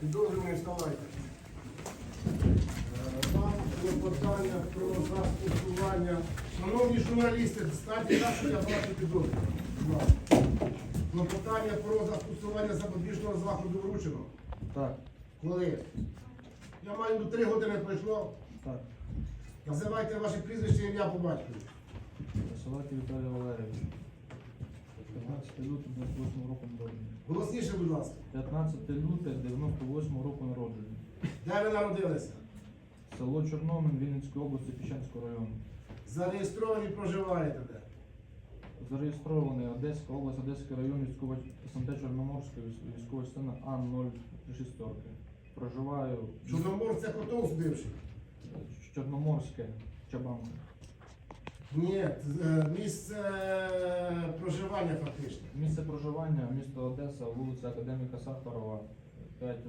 Підозрюваний, вставайте. Е, Вам клопотання про застосування. Шановні журналісти, бачу підозрюваного. Будь ласка. Клопотання про застосування запобіжного заходу вручено. Так, Коли? Я маю до три години пройшло. так. Називайте ваше прізвище, ім'я по батькові. Віталій Валерійович. 15 лютого 98 року народження. Голосніше, будь ласка. 15 лютого 98 року народження. Де ви народилися? Село Чорномин, Вінницької області, Піщанського району. Зареєстровані проживаєте де? Зареєстрований Одеська область, Одеський район, військова СМТ Чорноморська, військ- військова частина А036. Проживаю в Чорномор це Котовськ бивший? Чорноморське, Чабанка. Ні, е, місце проживання фактично. Місце проживання, місто Одеса, вулиця Академіка Сахарова, 5